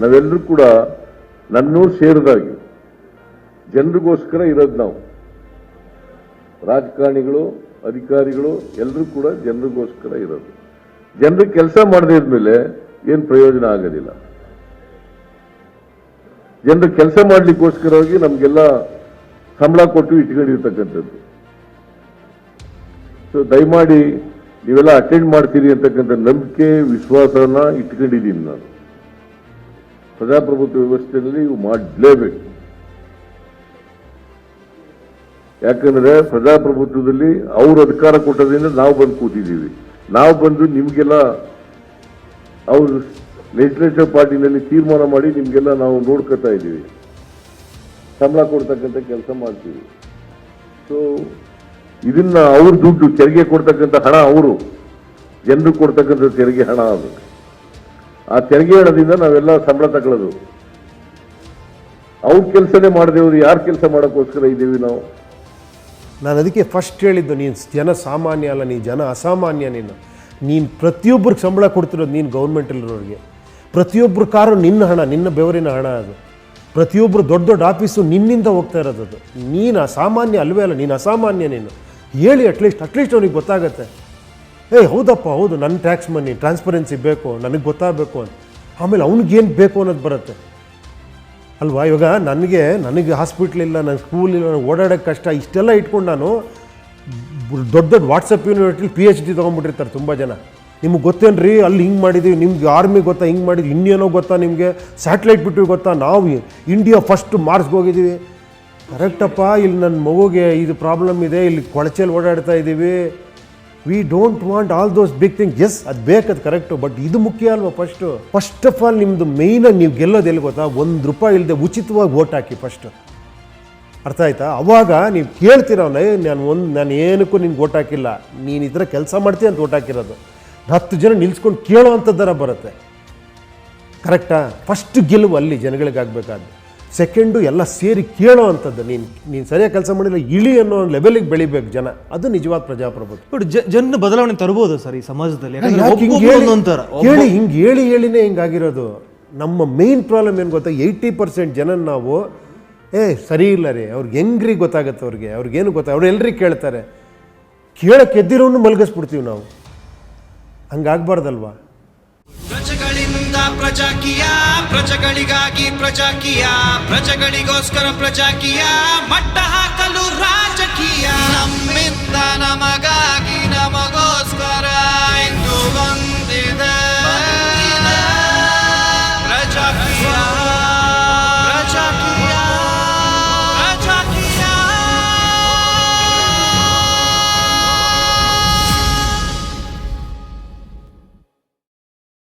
ನಾವೆಲ್ಲರೂ ಕೂಡ ನನ್ನೂ ಸೇರಿದಾಗಿ. ಜನರಿಗೋಸ್ಕರ ಇರೋದು ನಾವು. ರಾಜಕಾರಣಿಗಳು, ಅಧಿಕಾರಿಗಳು, ಎಲ್ಲರೂ ಕೂಡ ಜನರಿಗೋಸ್ಕರ ಇರೋದು. ಜನರು ಕೆಲಸ ಮಾಡದೇ ಇದ್ಮೇಲೆ ಏನು ಪ್ರಯೋಜನ ಆಗೋದಿಲ್ಲ. ಜನರು ಕೆಲಸ ಮಾಡಲಿಕ್ಕೋಸ್ಕರವಾಗಿ ನಮಗೆಲ್ಲ ಸಂಬಳ ಕೊಟ್ಟು ಇಟ್ಕೊಂಡಿರ್ತಕ್ಕಂಥದ್ದು. ಸೊ ದಯಮಾಡಿ ನೀವೆಲ್ಲ ಅಟೆಂಡ್ ಮಾಡ್ತೀರಿ ಅಂತಕ್ಕಂಥ ನಂಬಿಕೆ, ವಿಶ್ವಾಸನ ಇಟ್ಕೊಂಡಿದ್ದೀನಿ ನಾನು. ಪ್ರಜಾಪ್ರಭುತ್ವ ವ್ಯವಸ್ಥೆಯಲ್ಲಿ ಇವು ಮಾಡಲೇಬೇಕು. ಯಾಕಂದ್ರೆ ಪ್ರಜಾಪ್ರಭುತ್ವದಲ್ಲಿ ಅವರು ಅಧಿಕಾರ ಕೊಟ್ಟದ್ರಿಂದ ನಾವು ಬಂದು ಕೂತಿದ್ದೀವಿ. ನಾವು ಬಂದು ನಿಮಗೆಲ್ಲ ಅವರು ಲೆಜಿಸ್ಲೇಟಿವ್ ಪಾರ್ಟಿನಲ್ಲಿ ತೀರ್ಮಾನ ಮಾಡಿ ನಿಮಗೆಲ್ಲ ನಾವು ನೋಡ್ಕೊತಾ ಇದ್ದೀವಿ. ಸಂಬಳ ಕೊಡ್ತಕ್ಕಂಥ ಕೆಲಸ ಮಾಡ್ತೀವಿ. ಸೊ ಇದನ್ನ ಅವ್ರ ದುಡ್ಡು ತೆರಿಗೆ ಕೊಡ್ತಕ್ಕಂಥ ಹಣ ಅವರು. ಜನರು ಕೊಡ್ತಕ್ಕಂಥ ತೆರಿಗೆ ಹಣ ಅದು ಆ ತೆರಿಗೆ ಹಣದಿಂದ ನಾವೆಲ್ಲ ಸಂಬಳ ತಗೊಳ್ಳೋದು. ಅವ್ರ ಕೆಲಸನೇ ಮಾಡಿದೆವು ಯಾರು ಕೆಲಸ ಮಾಡೋಕ್ಕೋಸ್ಕರ ಇದ್ದೀವಿ ನಾವು? ನಾನು ಅದಕ್ಕೆ ಫಸ್ಟ್ ಹೇಳಿದ್ದು, ನೀನು ಜನ ಸಾಮಾನ್ಯ ಅಲ್ಲ, ನೀನು ಜನ ಅಸಾಮಾನ್ಯ ನೀನು. ನೀನು ಪ್ರತಿಯೊಬ್ಬರಿಗೆ ಸಂಬಳ ಕೊಡ್ತಿರೋದು ನೀನು ಗೌರ್ಮೆಂಟಲ್ಲಿರೋರಿಗೆ. ಪ್ರತಿಯೊಬ್ಬರ ಕಾರು ನಿನ್ನ ಹಣ, ನಿನ್ನ ಬೆವರಿನ ಹಣ ಅದು. ಪ್ರತಿಯೊಬ್ಬರು ದೊಡ್ಡ ದೊಡ್ಡ ಆಫೀಸು ನಿನ್ನಿಂದ ಹೋಗ್ತಾ ಇರೋದು ನೀನು ಅಸಾಮಾನ್ಯ ಅಲ್ವೇ ಅಲ್ಲ, ನೀನು ಅಸಾಮಾನ್ಯ ನೀನು. ಹೇಳಿ ಅಟ್ಲೀಸ್ಟ್ ಅಟ್ಲೀಸ್ಟ್ ಅವ್ನಿಗೆ ಗೊತ್ತಾಗತ್ತೆ. ಏಯ್ ಹೌದಪ್ಪ, ಹೌದು, ನನ್ನ ಟ್ಯಾಕ್ಸ್ ಮನಿ ಟ್ರಾನ್ಸ್ಪರೆನ್ಸಿ ಬೇಕು, ನನಗೆ ಗೊತ್ತಾಗಬೇಕು ಅಂತ. ಆಮೇಲೆ ಅವ್ನಿಗೇನು ಬೇಕು ಅನ್ನೋದು ಬರುತ್ತೆ. ಅಲ್ವಾ? ಇವಾಗ ನನಗೆ ನನಗೆ ಹಾಸ್ಪಿಟ್ಲ್ ಇಲ್ಲ ನನ್ನ ಸ್ಕೂಲ್ ಇಲ್ಲ ನನಗೆ ಓಡಾಡೋಕ್ಕೆ ಕಷ್ಟ, ಇಷ್ಟೆಲ್ಲ ಇಟ್ಕೊಂಡು ನಾನು ದೊಡ್ಡ ದೊಡ್ಡ WhatsApp university P H D ತೊಗೊಂಡ್ಬಿಟ್ಟಿರ್ತಾರೆ ತುಂಬ ಜನ. ನಿಮ್ಗೆ ಗೊತ್ತೇನ್ರಿ? ಅಲ್ಲಿ ಹಿಂಗೆ ಮಾಡಿದ್ದೀವಿ ನಿಮ್ಗೆ ಆರ್ಮಿ ಗೊತ್ತಾ, ಹಿಂಗೆ ಮಾಡಿದ್ವಿ ಇಂಡಿಯನೋ ಗೊತ್ತಾ ನಿಮಗೆ ಸ್ಯಾಟಲೈಟ್ ಬಿಟ್ಟಿವಿ ಗೊತ್ತಾ? ನಾವು ಇಂಡಿಯಾ ಫಸ್ಟ್ ಮಾರ್ಸ್ಗೆ ಹೋಗಿದ್ದೀವಿ ಕರೆಕ್ಟಪ್ಪ ಇಲ್ಲಿ ನನ್ನ ಮಗುಗೆ ಇದು ಪ್ರಾಬ್ಲಮ್ ಇದೆ, ಇಲ್ಲಿ ಕೊಳಚೆಯಲ್ಲಿ ಓಡಾಡ್ತಾ ಇದ್ದೀವಿ we don't want all those big things ಅದು ಬೇಕದು ಕರೆಕ್ಟು ಬಟ್ ಇದು ಮುಖ್ಯ ಅಲ್ವಾ ಫಸ್ಟು ಫಸ್ಟ್ ಆಫ್ ಆಲ್ ನಿಮ್ಮದು ಮೇಯ್ನಾಗಿ ನೀವು ಗೆಲ್ಲೋದು ಎಲ್ಲಿ ಗೊತ್ತಾ? ಒಂದು ರೂಪಾಯಿ ಇಲ್ಲದೆ ಉಚಿತವಾಗಿ ಓಟ್ ಹಾಕಿ ಫಸ್ಟು ಅರ್ಥ ಆಯ್ತಾ? ಅವಾಗ ನೀವು ಕೇಳ್ತೀರವನ ನಾನು ಒಂದು, ನಾನು ಏನಕ್ಕೂ ನಿನ್ಗೆ ಓಟ್ ಹಾಕಿಲ್ಲ. ನೀನು ಇದರ ಕೆಲಸ ಮಾಡ್ತೀಯ ಅಂತ ಓಟ್ ಹಾಕಿರೋದು. ಹತ್ತು ಜನ ನಿಲ್ಸ್ಕೊಂಡು ಕೇಳೋ ಅಂಥದ್ದರ ಬರುತ್ತೆ. ಕರೆಕ್ಟಾ ಫಸ್ಟ್ ಗೆಲುವು ಅಲ್ಲಿ ಜನಗಳಿಗೆ ಆಗಬೇಕಾದ್ದು ಸೆಕೆಂಡು ಎಲ್ಲ ಸೇರಿ ಕೇಳೋ ಅಂಥದ್ದು. ನೀನು ನೀನು ಸರಿಯಾಗಿ ಕೆಲಸ ಮಾಡಿಲ್ಲ ಇಳಿ ಅನ್ನೋ ಒಂದು ಲೆವೆಲಿಗೆ ಬೆಳಿಬೇಕು ಜನ. ಅದು ನಿಜವಾದ ಪ್ರಜಾಪ್ರಭುತ್ವ. ಬಟ್ ಜನ ಬದಲಾವಣೆ ತರಬಹುದು ಸರ್ ಈ ಸಮಾಜದಲ್ಲಿ. ಹೇಳಿ- ಹಿಂಗೆ ಹೇಳಿ ಹೇಳಿನೇ ಹಿಂಗಾಗಿರೋದು ನಮ್ಮ ಮೇನ್ ಪ್ರಾಬ್ಲಮ್ ಏನು ಗೊತ್ತಾ? ಏಯ್ಟಿ ಪರ್ಸೆಂಟ್ ಜನ ನಾವು ಏ ಸರಿ ಇಲ್ಲ ರೀ ಅವ್ರಿಗೆ ಹೆಂಗ್ರಿ ಗೊತ್ತಾಗತ್ತೆ ಅವ್ರಿಗೆ? ಅವ್ರಿಗೇನು ಗೊತ್ತಾ ಅವ್ರು ಎಲ್ರಿಗೆ ಕೇಳ್ತಾರೆ. ಕೇಳಕ್ಕೆ ಎದ್ದಿರೋನು ಮಲಗಿಸ್ಬಿಡ್ತೀವಿ ನಾವು. ಹಂಗಾಗ್ಬಾರ್ದಲ್ವಾ ಪ್ರಜೆಗಳಿಂದ ಪ್ರಜಾಕೀಯ ಪ್ರಜೆಗಳಿಗಾಗಿ ಪ್ರಜಾಕೀಯ ಪ್ರಜೆಗಳಿಗೋಸ್ಕರ ಪ್ರಜಾಕೀಯ ಮಟ್ಟ ಹಾಕಲು ರಾಜಕೀಯ. ನಮ್ಮಿಂದ ನಮಗಾಗಿ